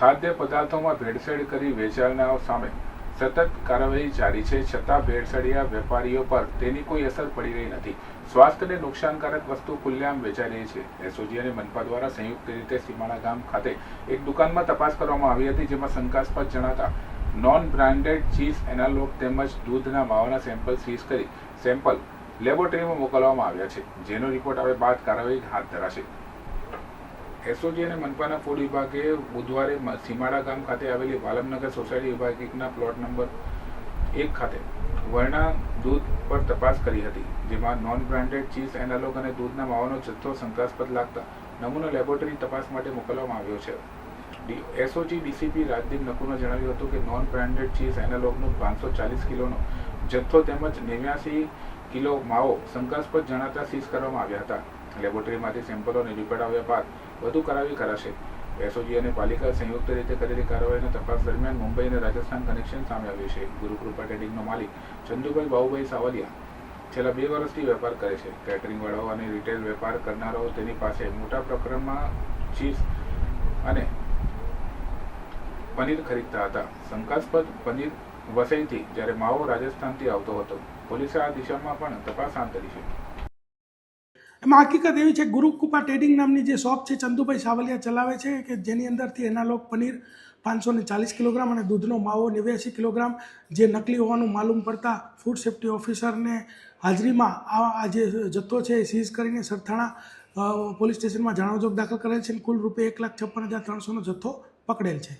ખાદ્ય પદાર્થોમાં ભેળસેળ કરી વેચાણનારો સામે સતત કાર્યવાહી જારી છે. છતાં ભેળસેળિયા વેપારીઓ પર તેની કોઈ અસર પડી રહી નથી. સ્વાસ્થ્યને નુકસાનકારક વસ્તુ ખુલ્લેઆમ વેચાઈ રહી છે. એસઓજી અને મનપા દ્વારા સંયુક્ત રીતે સીમાડા ગામ ખાતે એક દુકાનમાં તપાસ કરવામાં આવી હતી, જેમાં શંકાસ્પદ જણાતા નોન બ્રાન્ડેડ ચીઝ એનાલોગ તેમજ દૂધના માવાના સેમ્પલ સીઝ કરી સેમ્પલ લેબોરેટરીમાં મોકલવામાં આવ્યા છે. જેનો રિપોર્ટ આવે બાદ કાર્યવાહી હાથ ધરાશે. એસઓજી અને મનપાના ફૂડ વિભાગે બુધવારે સીમાડા ગામ ખાતે આવેલી વાલમનગર સોસાયટી વિભાગ એકના પ્લોટ નંબર એક ખાતે વર્ણા દૂધ પર તપાસ કરી હતી, જેમાં નોન બ્રાન્ડેડ ચીઝ એનાલોગ અને દૂધના માવાનો જથ્થો શંકાસ્પદ લાગતા નમૂનો લેબોરેટરી તપાસ માટે મોકલવામાં આવ્યો છે. એસઓજી ડીસીપી રાજદીપ નકુરને જણાવ્યું હતું કે નોન બ્રાન્ડેડ ચીઝ એનાલોગનો પાંચસો ચાલીસ કિલોનો જથ્થો તેમજ નેવ્યાસી કિલો માવો શંકાસ્પદ જણાતા સીઝ કરવામાં આવ્યા હતા. લેબોરેટરીમાંથી સેમ્પલોને આવ્યા બાદ વધુ કરાવી કરાશે. એસઓજી અને પાલિકા સંયુક્ત રીતે કરેલી કાર્યવાહીની તપાસ દરમિયાન મુંબઈ અને રાજસ્થાન કનેક્શન સામે આવ્યું છે. ગુરુકૃપા ટ્રેડિંગનો માલિક ચંદુભાઈ બાહુભાઈ સાવલિયા છેલ્લા બે વર્ષથી વેપાર કરે છે. કેટરિંગ વાળાઓ અને રિટેલ વેપાર કરનારાઓ તેની પાસે મોટા પ્રકરણમાં ચીઝ અને પનીર ખરીદતા હતા. શંકાસ્પદ પનીર વસઈથી જ્યારે માવો રાજસ્થાનથી આવતો હતો. પોલીસે આ દિશામાં પણ તપાસ હાથ ધરી છે. એમાં હકીકત એવી છે ગુરુકૃપા ટ્રેડિંગ નામની જે શોપ છે, ચંદુભાઈ સાવલિયા ચલાવે છે, કે જેની અંદરથી એના લોક પનીર પાંચસો ને ચાલીસ કિલોગ્રામ અને દૂધનો માવો નેવ્યાસી કિલોગ્રામ જે નકલી હોવાનું માલુમ પડતા ફૂડ સેફ્ટી ઓફિસરને હાજરીમાં આ આ જે જથ્થો છે એ સીઝ કરીને સરથાણા પોલીસ સ્ટેશનમાં જાણવજોગ દાખલ કરેલ છે અને કુલ રૂપે એક લાખ છપ્પન હજાર ત્રણસોનો જથ્થો પકડેલ છે.